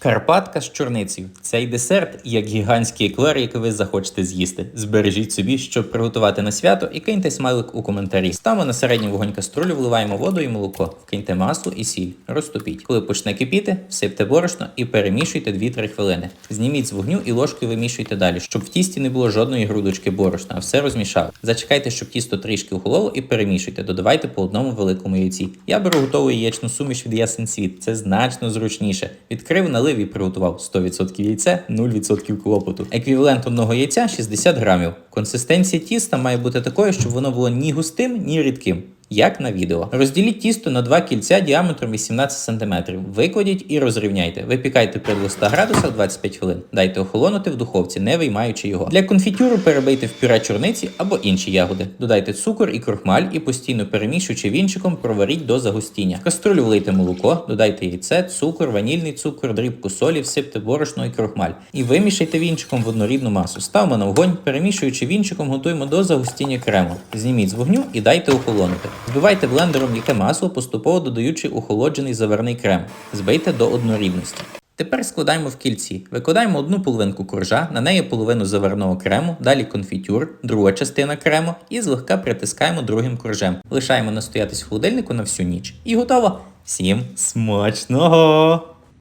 Карпатка з чорницею. Цей десерт як гігантський еклер, який ви захочете з'їсти. Збережіть собі, щоб приготувати на свято, і киньте смайлик у коментарі. Ставимо на середній вогонь каструлю, вливаємо воду і молоко, вкиньте масло і сіль, розтопіть. Коли почне кипіти, всипте борошно і перемішуйте 2-3 хвилини. Зніміть з вогню і ложкою вимішуйте далі, щоб в тісті не було жодної грудочки борошна, а все розмішали. Зачекайте, щоб тісто трішки охололо і перемішуйте. Додавайте по одному великому яйці. Я беру готову яєчну суміш від ясен світ. Це значно зручніше. Відкрив, налив і приготував 100% яйця, 0% клопоту. Еквівалент одного яйця 60 грамів. Консистенція тіста має бути такою, щоб воно було ні густим, ні рідким. Як на відео. Розділіть тісто на два кільця діаметром 18 см. Викладіть і розрівняйте. Випікайте при 200 градусах 25 хвилин. Дайте охолонути в духовці, не виймаючи його. Для конфітюру перебийте в пюре чорниці або інші ягоди. Додайте цукор і крохмаль і постійно перемішуючи вінчиком, проваріть до загустіння. В каструлю влийте молоко, додайте яйце, цукор, ванільний цукор, дрібку солі, всипте борошно і крохмаль. І вимішайте вінчиком в однорідну масу. Ставимо на вогонь, перемішуючи вінчиком, готуємо до загустіння крему. Зніміть з вогню і дайте охолонути. Збивайте блендером яке масло, поступово додаючи охолоджений заварний крем. Збийте до однорідності. Тепер складаємо в кільці. Викладаємо одну половинку коржа, на неї половину заварного крему, далі конфітюр, друга частина крему і злегка притискаємо другим коржем. Лишаємо настоятись в холодильнику на всю ніч. І готово! Всім смачного!